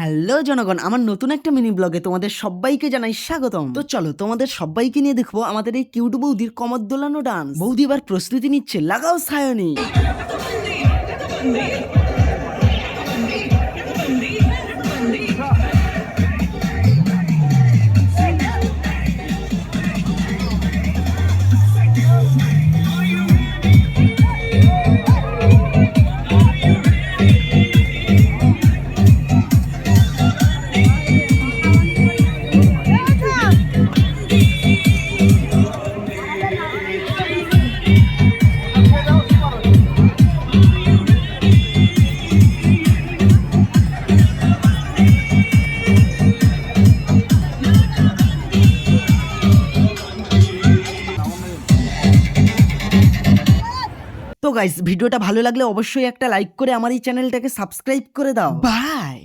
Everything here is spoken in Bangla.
হ্যালো জনগণ, আমার নতুন একটা মিনি ব্লগে তোমাদের সবাইকে জানাই স্বাগতম। তো চলো, তোমাদের সবাইকে নিয়ে দেখব আমাদের এই কিউট বৌদির কমর দোলানো ডান্স বৌদি এবার প্রস্তুতি নিচ্ছে, লাগাও সায়নি তো গাইস ভিডিওটা ভালো লাগলে অবশ্যই একটা লাইক করে আমার এই চ্যানেলটাকে সাবস্ক্রাইব করে দাও। বাই